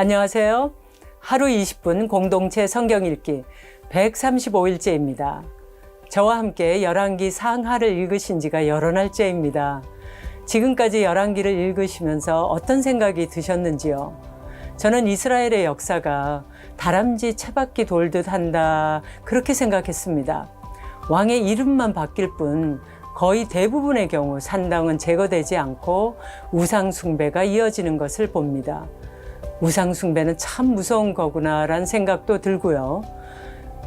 안녕하세요. 하루 20분 공동체 성경 읽기 135일째입니다. 저와 함께 열왕기 상하를 읽으신 지가 여러 날째입니다. 지금까지 열왕기를 읽으시면서 어떤 생각이 드셨는지요? 저는 이스라엘의 역사가 다람쥐 채바퀴 돌듯 한다 그렇게 생각했습니다. 왕의 이름만 바뀔 뿐 거의 대부분의 경우 산당은 제거되지 않고 우상 숭배가 이어지는 것을 봅니다. 우상 숭배는 참 무서운 거구나라는 생각도 들고요.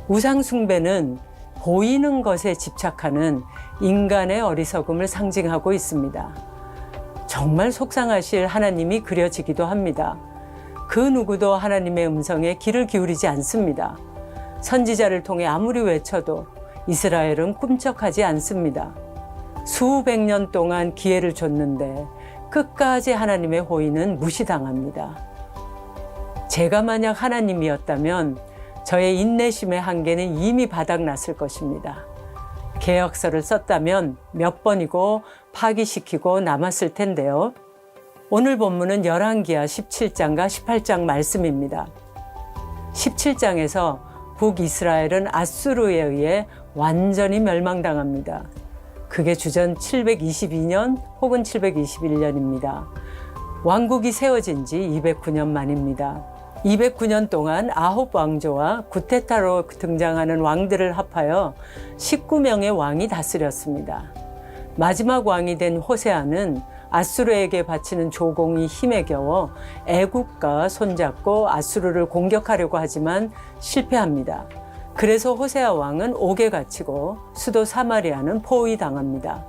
우상 숭배는 보이는 것에 집착하는 인간의 어리석음을 상징하고 있습니다. 정말 속상하실 하나님이 그려지기도 합니다. 그 누구도 하나님의 음성에 귀를 기울이지 않습니다. 선지자를 통해 아무리 외쳐도 이스라엘은 꿈쩍하지 않습니다. 수백 년 동안 기회를 줬는데 끝까지 하나님의 호의는 무시당합니다. 제가 만약 하나님이었다면 저의 인내심의 한계는 이미 바닥났을 것입니다. 계약서를 썼다면 몇 번이고 파기시키고 남았을 텐데요. 오늘 본문은 열왕기하 17장과 18장 말씀입니다. 17장에서 북이스라엘은 아수르에 의해 완전히 멸망당합니다. 그게 주전 722년 혹은 721년입니다. 왕국이 세워진 지 209년 만입니다. 209년 동안 아홉 왕조와 구테타로 등장하는 왕들을 합하여 19명의 왕이 다스렸습니다. 마지막 왕이 된 호세아는 아수르에게 바치는 조공이 힘에 겨워 애국과 손잡고 아수르를 공격하려고 하지만 실패합니다. 그래서 호세아 왕은 옥에 갇히고 수도 사마리아는 포위당합니다.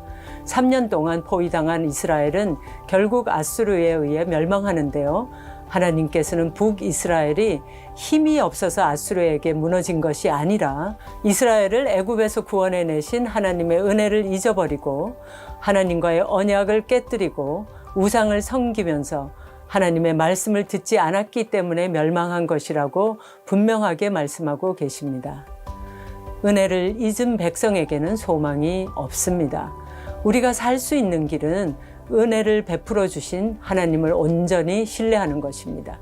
3년 동안 포위당한 이스라엘은 결국 아수르에 의해 멸망하는데요. 하나님께서는 북이스라엘이 힘이 없어서 아수르에게 무너진 것이 아니라 이스라엘을 애굽에서 구원해 내신 하나님의 은혜를 잊어버리고 하나님과의 언약을 깨뜨리고 우상을 섬기면서 하나님의 말씀을 듣지 않았기 때문에 멸망한 것이라고 분명하게 말씀하고 계십니다. 은혜를 잊은 백성에게는 소망이 없습니다. 우리가 살 수 있는 길은 은혜를 베풀어 주신 하나님을 온전히 신뢰하는 것입니다.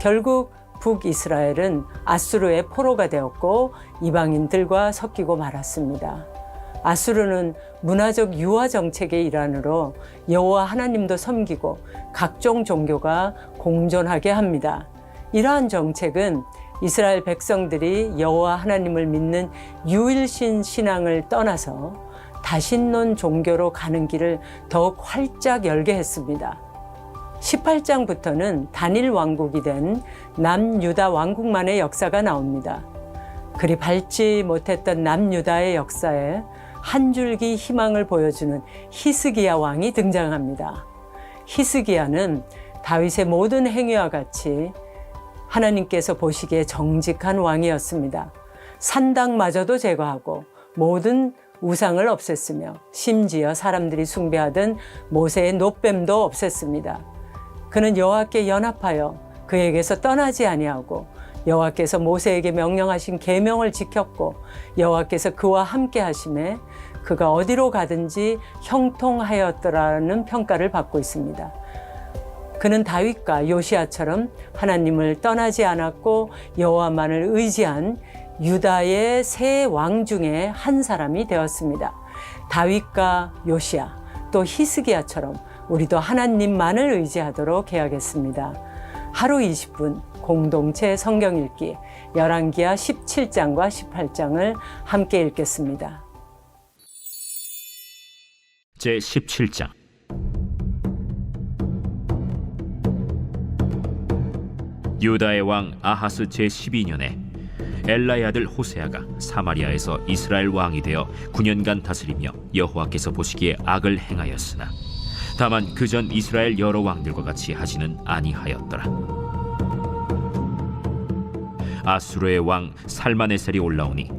결국 북이스라엘은 아수르의 포로가 되었고 이방인들과 섞이고 말았습니다. 아수르는 문화적 유화 정책의 일환으로 여호와 하나님도 섬기고 각종 종교가 공존하게 합니다. 이러한 정책은 이스라엘 백성들이 여호와 하나님을 믿는 유일신 신앙을 떠나서 다신론 종교로 가는 길을 더욱 활짝 열게 했습니다. 18장부터는 단일 왕국이 된 남유다 왕국만의 역사가 나옵니다. 그리 밝지 못했던 남유다의 역사에 한 줄기 희망을 보여주는 히스기야 왕이 등장합니다. 히스기야는 다윗의 모든 행위와 같이 하나님께서 보시기에 정직한 왕이었습니다. 산당마저도 제거하고 모든 우상을 없앴으며 심지어 사람들이 숭배하던 모세의 노뱀도 없앴습니다. 그는 여호와께 연합하여 그에게서 떠나지 아니하고 여호와께서 모세에게 명령하신 계명을 지켰고 여호와께서 그와 함께 하심에 그가 어디로 가든지 형통하였더라는 평가를 받고 있습니다. 그는 다윗과 요시아처럼 하나님을 떠나지 않았고 여호와만을 의지한 유다의 세 왕 중에 한 사람이 되었습니다. 다윗과 요시아 또 히스기야처럼 우리도 하나님만을 의지하도록 해야겠습니다. 하루 20분 공동체 성경 읽기 열왕기하 17장과 18장을 함께 읽겠습니다. 제 17장 유다의 왕 아하스 제 12년에 엘라의 아들 호세아가 사마리아에서 이스라엘 왕이 되어 9년간 다스리며 여호와께서 보시기에 악을 행하였으나 다만 그 전 이스라엘 여러 왕들과 같이 하지는 아니하였더라. 아수르의 왕 살마네셀이 올라오니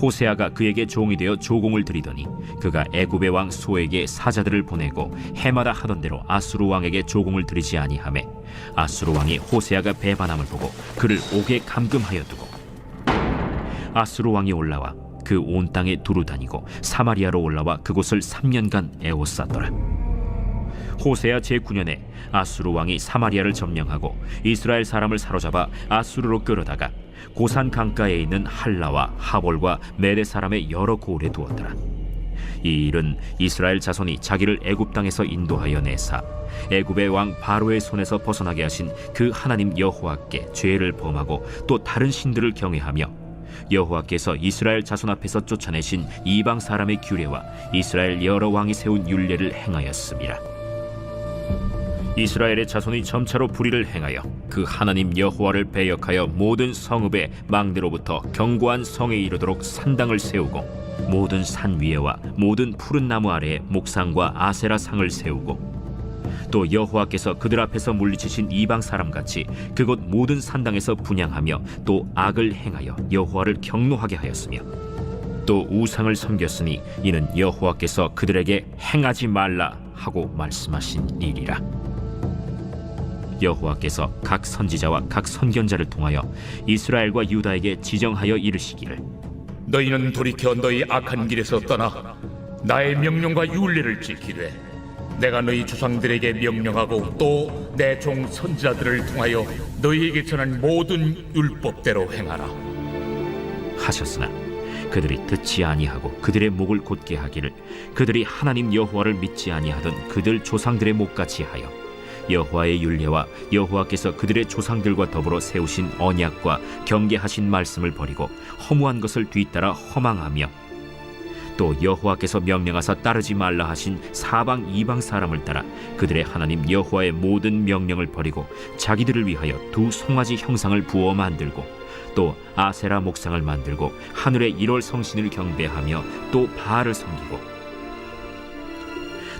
호세아가 그에게 종이 되어 조공을 드리더니 그가 애굽의 왕 소에게 사자들을 보내고 해마다 하던 대로 아수르 왕에게 조공을 드리지 아니하매 아수르 왕이 호세아가 배반함을 보고 그를 옥에 감금하여 두고 아수르 왕이 올라와 그 온 땅에 두루 다니고 사마리아로 올라와 그곳을 3년간 에워쌌더라 호세아 제9년에 아수르 왕이 사마리아를 점령하고 이스라엘 사람을 사로잡아 아수르로 끌어다가 고산 강가에 있는 할라와 하볼과 메대 사람의 여러 고을에 두었더라. 이 일은 이스라엘 자손이 자기를 애굽 땅에서 인도하여 내사 애굽의 왕 바로의 손에서 벗어나게 하신 그 하나님 여호와께 죄를 범하고 또 다른 신들을 경외하며 여호와께서 이스라엘 자손 앞에서 쫓아내신 이방 사람의 규례와 이스라엘 여러 왕이 세운 율례를 행하였습니다. 이스라엘의 자손이 점차로 불의를 행하여 그 하나님 여호와를 배역하여 모든 성읍의 망대로부터 견고한 성에 이르도록 산당을 세우고 모든 산 위에와 모든 푸른 나무 아래에 목상과 아세라 상을 세우고 또 여호와께서 그들 앞에서 물리치신 이방 사람 같이 그곳 모든 산당에서 분양하며 또 악을 행하여 여호와를 경노하게 하였으며 또 우상을 섬겼으니 이는 여호와께서 그들에게 행하지 말라 하고 말씀하신 일이라. 여호와께서 각 선지자와 각 선견자를 통하여 이스라엘과 유다에게 지정하여 이르시기를. 너희는 돌이켜 너희 악한 길에서 떠나 나의 명령과 윤례를 지키되 내가 너희 조상들에게 명령하고 또 내 종 선지자들을 통하여 너희에게 전한 모든 율법대로 행하라. 하셨으나 그들이 듣지 아니하고 그들의 목을 곧게 하기를 그들이 하나님 여호와를 믿지 아니하던 그들 조상들의 목같이 하여 여호와의 율례와 여호와께서 그들의 조상들과 더불어 세우신 언약과 경계하신 말씀을 버리고 허무한 것을 뒤따라 허망하며 또 여호와께서 명령하사 따르지 말라 하신 사방 이방 사람을 따라 그들의 하나님 여호와의 모든 명령을 버리고 자기들을 위하여 두 송아지 형상을 부어 만들고 또 아세라 목상을 만들고 하늘의 일월 성신을 경배하며 또 바알을 섬기고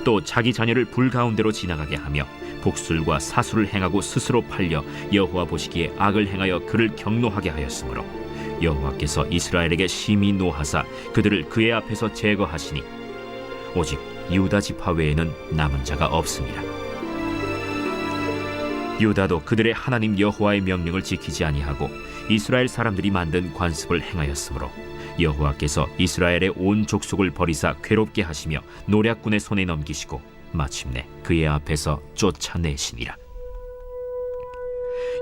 또 자기 자녀를 불 가운데로 지나가게 하며 복술과 사술을 행하고 스스로 팔려 여호와 보시기에 악을 행하여 그를 경노하게 하였으므로 여호와께서 이스라엘에게 심히 노하사 그들을 그의 앞에서 제거하시니 오직 유다 지파 외에는 남은 자가 없습니다. 유다도 그들의 하나님 여호와의 명령을 지키지 아니하고 이스라엘 사람들이 만든 관습을 행하였으므로 여호와께서 이스라엘의 온 족속을 버리사 괴롭게 하시며 노략군의 손에 넘기시고 마침내 그의 앞에서 쫓아내시니라.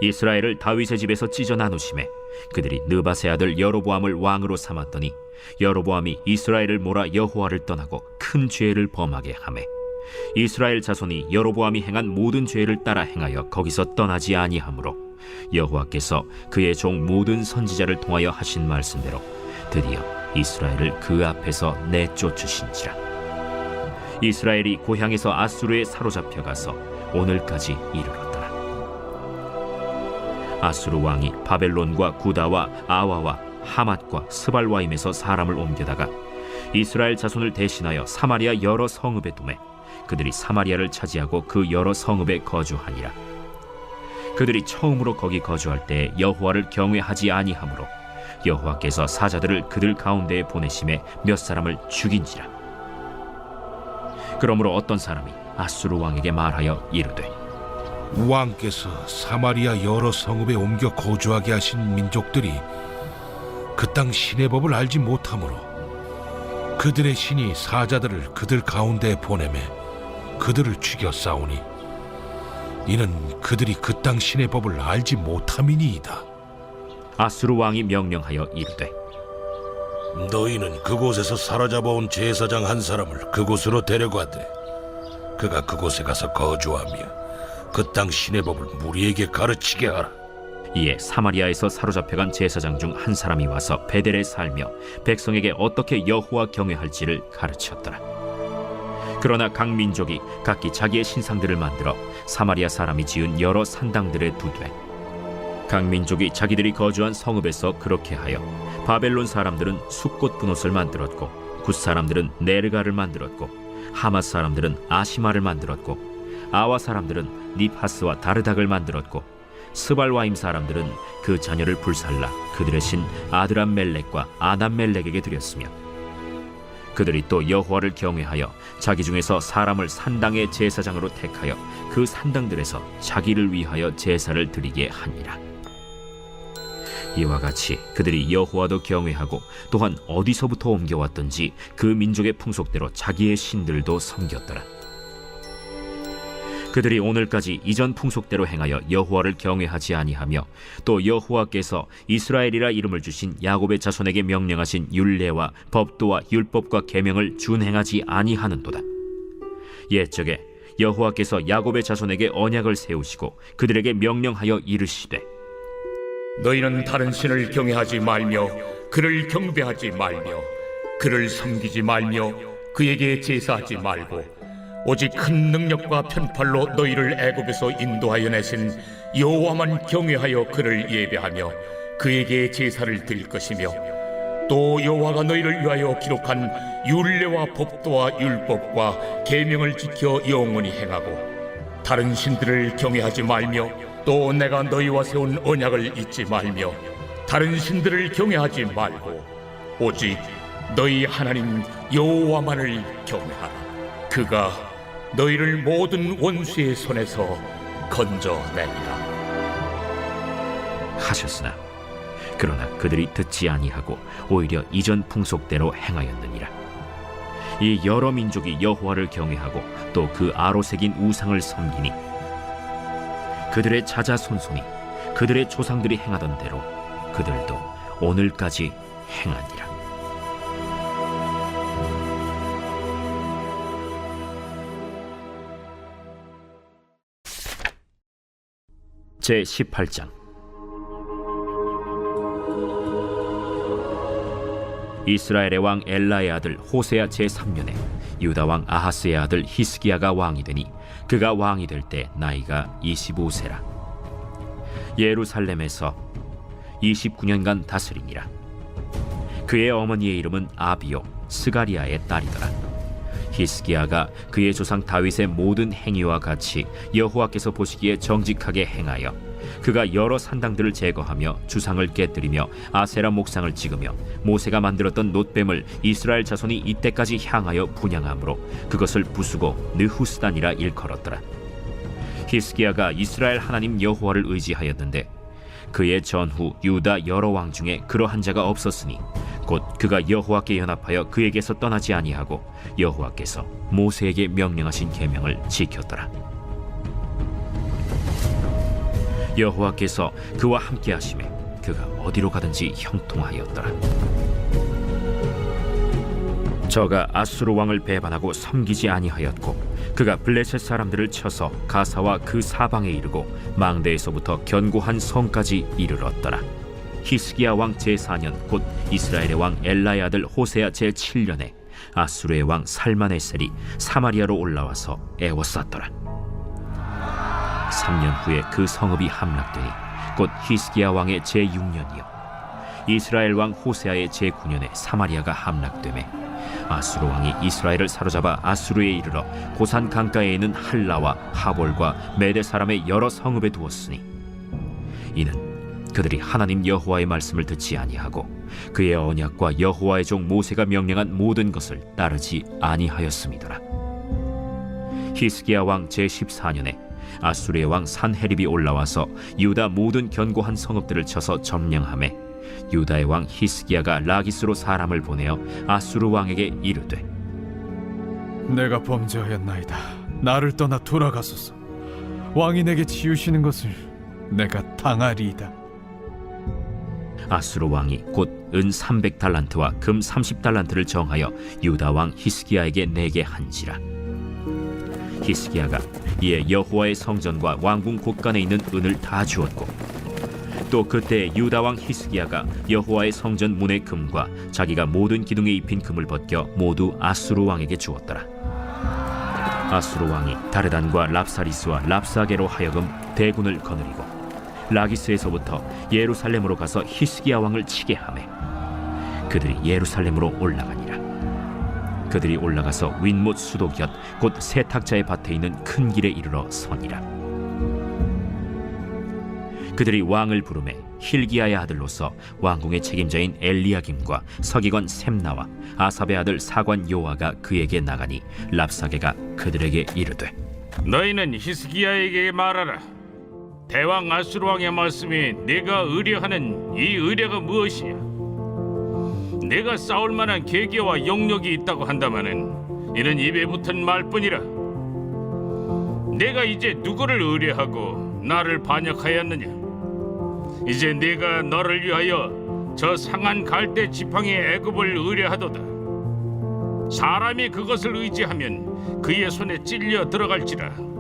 이스라엘을 다윗의 집에서 찢어 나누심에 그들이 느바세 아들 여로보암을 왕으로 삼았더니 여로보암이 이스라엘을 몰아 여호와를 떠나고 큰 죄를 범하게 하매 이스라엘 자손이 여로보암이 행한 모든 죄를 따라 행하여 거기서 떠나지 아니하므로 여호와께서 그의 종 모든 선지자를 통하여 하신 말씀대로 드디어 이스라엘을 그 앞에서 내쫓으신지라. 이스라엘이 고향에서 아수르에 사로잡혀 가서 오늘까지 이르렀더라 아수르 왕이 바벨론과 구다와 아와와 하맛과 스발와임에서 사람을 옮겨다가 이스라엘 자손을 대신하여 사마리아 여러 성읍에 두매 그들이 사마리아를 차지하고 그 여러 성읍에 거주하니라. 그들이 처음으로 거기 거주할 때 여호와를 경외하지 아니하므로 여호와께서 사자들을 그들 가운데에 보내심에 몇 사람을 죽인지라. 그러므로 어떤 사람이 아수르 왕에게 말하여 이르되 왕께서 사마리아 여러 성읍에 옮겨 거주하게 하신 민족들이 그 땅 신의 법을 알지 못하므로 그들의 신이 사자들을 그들 가운데에 보내매 그들을 죽여 싸우니 이는 그들이 그 땅 신의 법을 알지 못함이니이다. 아수르 왕이 명령하여 이르되 너희는 그곳에서 사로잡아온 제사장 한 사람을 그곳으로 데려가되 그가 그곳에 가서 거주하며 그 땅 신의 법을 무리에게 가르치게 하라. 이에 사마리아에서 사로잡혀간 제사장 중 한 사람이 와서 베델에 살며 백성에게 어떻게 여호와 경외할지를 가르쳤더라. 그러나 각 민족이 각기 자기의 신상들을 만들어 사마리아 사람이 지은 여러 산당들에 두되 각 민족이 자기들이 거주한 성읍에서 그렇게 하여 바벨론 사람들은 숫꽃 분옷을 만들었고 굿 사람들은 네르가를 만들었고 하맛 사람들은 아시마를 만들었고 아와 사람들은 니파스와 다르닥을 만들었고 스발와임 사람들은 그 자녀를 불살라 그들의 신 아드람 멜렉과 아담 멜렉에게 드렸으며 그들이 또 여호와를 경외하여 자기 중에서 사람을 산당의 제사장으로 택하여 그 산당들에서 자기를 위하여 제사를 드리게 하니라. 이와 같이 그들이 여호와도 경외하고 또한 어디서부터 옮겨왔든지 그 민족의 풍속대로 자기의 신들도 섬겼더라. 그들이 오늘까지 이전 풍속대로 행하여 여호와를 경외하지 아니하며 또 여호와께서 이스라엘이라 이름을 주신 야곱의 자손에게 명령하신 율례와 법도와 율법과 계명을 준행하지 아니하는도다. 옛적에 여호와께서 야곱의 자손에게 언약을 세우시고 그들에게 명령하여 이르시되 너희는 다른 신을 경외하지 말며 그를 경배하지 말며 그를 섬기지 말며 그에게 제사하지 말고 오직 큰 능력과 편팔로 너희를 애굽에서 인도하여 내신 여호와만 경외하여 그를 예배하며 그에게 제사를 드릴 것이며 또 여호와가 너희를 위하여 기록한 율례와 법도와 율법과 계명을 지켜 영원히 행하고 다른 신들을 경외하지 말며 또 내가 너희와 세운 언약을 잊지 말며 다른 신들을 경외하지 말고 오직 너희 하나님 여호와만을 경외하라 그가 너희를 모든 원수의 손에서 건져내리라 하셨으나 그러나 그들이 듣지 아니하고 오히려 이전 풍속대로 행하였느니라. 이 여러 민족이 여호와를 경외하고 또 그 아로새긴 우상을 섬기니 그들의 자자손손이 그들의 조상들이 행하던 대로 그들도 오늘까지 행하니라. 제 18장. 이스라엘의 왕 엘라의 아들 호세아 제 3년에 유다 왕 아하스의 아들 히스기야가 왕이 되니 그가 왕이 될 때 나이가 25세라. 예루살렘에서 29년간 다스리니라. 그의 어머니의 이름은 아비요 스가리아의 딸이더라 히스기야가 그의 조상 다윗의 모든 행위와 같이 여호와께서 보시기에 정직하게 행하여 그가 여러 산당들을 제거하며 주상을 깨뜨리며 아세라 목상을 찍으며 모세가 만들었던 놋뱀을 이스라엘 자손이 이때까지 향하여 분양함으로 그것을 부수고 느후스단이라 일컬었더라. 히스기야가 이스라엘 하나님 여호와를 의지하였는데 그의 전후 유다 여러 왕 중에 그러한 자가 없었으니 곧 그가 여호와께 연합하여 그에게서 떠나지 아니하고 여호와께서 모세에게 명령하신 계명을 지켰더라. 여호와께서 그와 함께 하심에 그가 어디로 가든지 형통하였더라. 저가 아수르 왕을 배반하고 섬기지 아니하였고 그가 블레셋 사람들을 쳐서 가사와 그 사방에 이르고 망대에서부터 견고한 성까지 이르렀더라. 히스기야 왕 제4년 곧 이스라엘의 왕 엘라의 아들 호세아 제7년에 아수르의 왕 살마네셀이 사마리아로 올라와서 애워쌌더라. 3년 후에 그 성읍이 함락되니 곧 히스기야 왕의 제6년이요 이스라엘 왕 호세아의 제9년에 사마리아가 함락되매 아수르 왕이 이스라엘을 사로잡아 아수르에 이르러 고산 강가에 있는 할라와 하볼과 메대 사람의 여러 성읍에 두었으니 이는 그들이 하나님 여호와의 말씀을 듣지 아니하고 그의 언약과 여호와의 종 모세가 명령한 모든 것을 따르지 아니하였음이더라. 히스기야 왕 제14년에 아수르의 왕 산헤립이 올라와서 유다 모든 견고한 성읍들을 쳐서 점령하매 유다의 왕 히스기야가 라기스로 사람을 보내어 아수르 왕에게 이르되 내가 범죄하였나이다. 나를 떠나 돌아가소서. 왕이 내게 지우시는 것을 내가 당하리이다. 아수르 왕이 곧 은 300달란트와 금 30달란트를 정하여 유다 왕 히스기야에게 내게 한지라. 히스기야가 이에 여호와의 성전과 왕궁 곳간에 있는 은을 다 주었고 또 그때 유다 왕 히스기야가 여호와의 성전 문의 금과 자기가 모든 기둥에 입힌 금을 벗겨 모두 아수르 왕에게 주었더라. 아수르 왕이 다르단과 랍사리스와 랍사게로 하여금 대군을 거느리고 라기스에서부터 예루살렘으로 가서 히스기야 왕을 치게 하매 그들이 예루살렘으로 올라가니라 그들이 올라가서 윈못 수도 곁 곧 세탁자의 밭에 있는 큰 길에 이르러 서니라 그들이 왕을 부르매 힐기야의 아들로서 왕궁의 책임자인 엘리야김과 서기관 셈나와 아삽의 아들 사관 요아가 그에게 나가니 랍사게가 그들에게 이르되 너희는 히스기야에게 말하라. 대왕 아수르 왕의 말씀이 내가 의뢰하는 이 의뢰가 무엇이야? 내가 싸울 만한 계기와 영역이 있다고 한다마는 이는 입에 붙은 말뿐이라. 내가 이제 누구를 의뢰하고 나를 반역하였느냐? 이제 내가 너를 위하여 저 상한 갈대 지팡이의 애굽을 의뢰하도다. 사람이 그것을 의지하면 그의 손에 찔려 들어갈지라.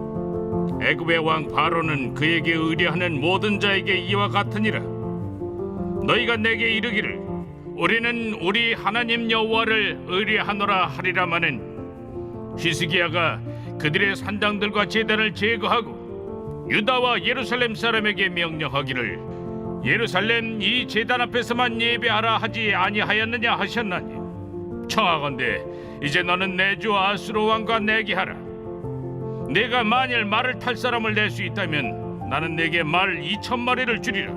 애굽의 왕 바로는 그에게 의뢰하는 모든 자에게 이와 같으니라. 너희가 내게 이르기를 우리는 우리 하나님 여호와를 의뢰하노라 하리라마는 히스기야가 그들의 산당들과 제단을 제거하고 유다와 예루살렘 사람에게 명령하기를 예루살렘 이 제단 앞에서만 예배하라 하지 아니하였느냐 하셨나니 청하건대 이제 너는 내 주 아수르 왕과 내게 하라 내가 만일 말을 탈 사람을 낼 수 있다면 나는 내게 말 이천 마리를 주리라.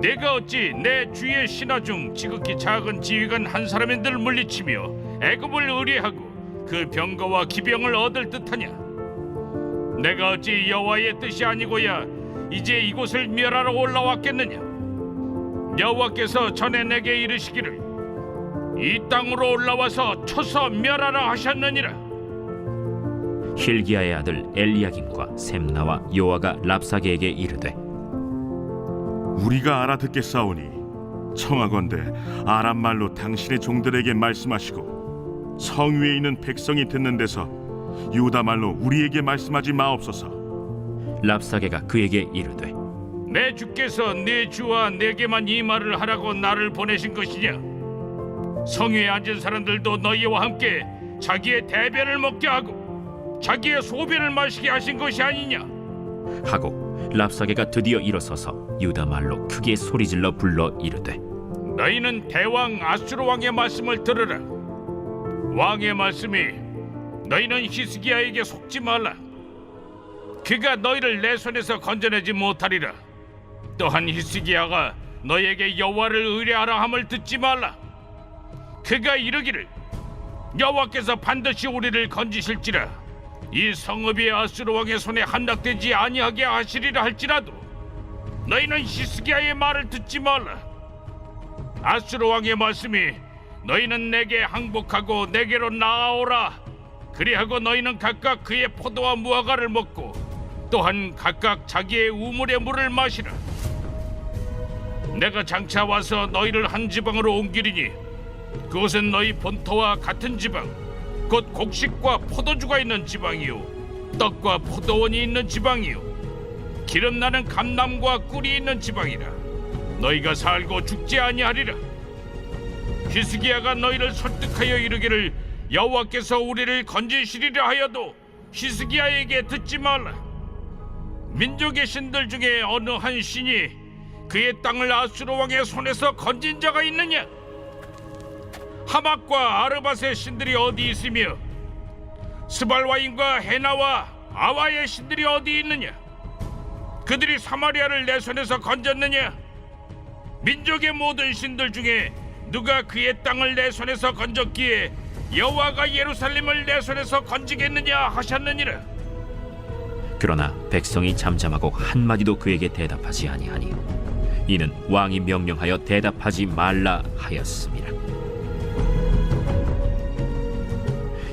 내가 어찌 내 주의 신하 중 지극히 작은 지휘관 한 사람인들 물리치며 애굽을 의뢰하고 그 병거와 기병을 얻을 듯하냐? 내가 어찌 여호와의 뜻이 아니고야 이제 이곳을 멸하러 올라왔겠느냐? 여호와께서 전에 내게 이르시기를 이 땅으로 올라와서 쳐서 멸하라 하셨느니라 힐기야의 아들 엘리야김과 셈나와 요아가 랍사게에게 이르되 우리가 알아듣겠사오니 청하건대 아람 말로 당신의 종들에게 말씀하시고 성 위에 있는 백성이 듣는 데서 유다 말로 우리에게 말씀하지 마옵소서. 랍사게가 그에게 이르되 내 주께서 내 주와 내게만 이 말을 하라고 나를 보내신 것이냐? 성위에 앉은 사람들도 너희와 함께 자기의 대변을 먹게 하고 자기의 소변을 마시게 하신 것이 아니냐? 하고 랍사게가 드디어 일어서서 유다 말로 크게 소리질러 불러 이르되 너희는 대왕 아수르 왕의 말씀을 들으라. 왕의 말씀이 너희는 히스기야에게 속지 말라. 그가 너희를 내 손에서 건져내지 못하리라. 또한 히스기야가 너희에게 여호와를 의뢰하라 함을 듣지 말라. 그가 이르기를 여호와께서 반드시 우리를 건지실지라 이 성읍이 아수르 왕의 손에 함락되지 아니하게 하시리라 할지라도 너희는 히스기야의 말을 듣지 말라. 아수르 왕의 말씀이 너희는 내게 항복하고 내게로 나아오라. 그리하고 너희는 각각 그의 포도와 무화과를 먹고 또한 각각 자기의 우물의 물을 마시라. 내가 장차 와서 너희를 한 지방으로 옮기리니 그곳은 너희 본토와 같은 지방, 곧 곡식과 포도주가 있는 지방이요, 떡과 포도원이 있는 지방이요, 기름 나는 감남과 꿀이 있는 지방이라. 너희가 살고 죽지 아니하리라. 히스기야가 너희를 설득하여 이르기를 여호와께서 우리를 건지시리라 하여도 히스기야에게 듣지 말라. 민족의 신들 중에 어느 한 신이 그의 땅을 아수르 왕의 손에서 건진 자가 있느냐? 하막과 아르밧의 신들이 어디 있으며 스발와인과 헤나와 아와의 신들이 어디 있느냐? 그들이 사마리아를 내 손에서 건졌느냐? 민족의 모든 신들 중에 누가 그의 땅을 내 손에서 건졌기에 여호와가 예루살렘을 내 손에서 건지겠느냐 하셨느니라. 그러나 백성이 잠잠하고 한 마디도 그에게 대답하지 아니하니 이는 왕이 명령하여 대답하지 말라 하였습니다.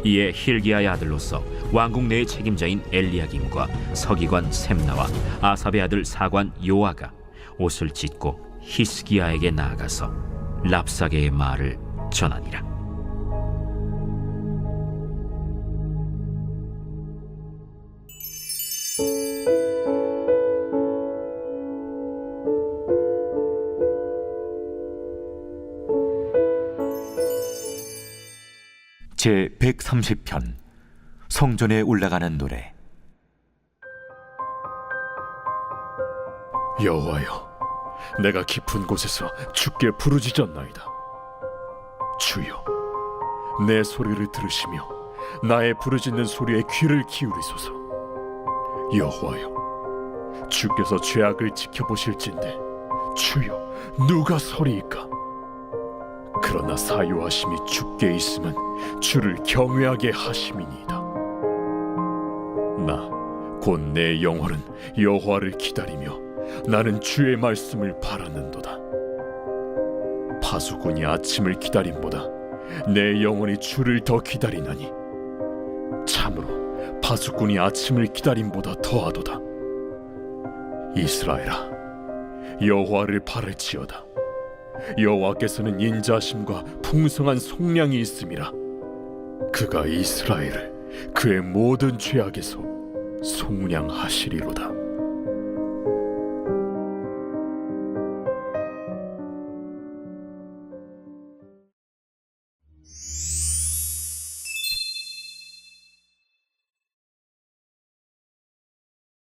이에 힐기야의 아들로서 왕궁 내의 책임자인 엘리야김과 서기관 셈나와 아삽의 아들 사관 요아가 옷을 찢고 히스기야에게 나아가서 랍사게의 말을 전하니라. 제 130편 성전에 올라가는 노래 여호와여, 내가 깊은 곳에서 주께 부르짖었나이다. 주여, 내 소리를 들으시며 나의 부르짖는 소리에 귀를 기울이소서. 여호와여, 주께서 죄악을 지켜보실진데 주여, 누가 서리이까? 그러나 사유하심이 주께 있으면 주를 경외하게 하심이니이다. 나 곧 내 영혼은 여호와를 기다리며 나는 주의 말씀을 바라는도다. 파수꾼이 아침을 기다림보다 내 영혼이 주를 더 기다리나니 참으로 파수꾼이 아침을 기다림보다 더하도다. 이스라엘아, 여호와를 바랄지어다. 여호와께서는 인자심과 풍성한 속량이 있음이라. 그가 이스라엘을 그의 모든 죄악에서 속량하시리로다.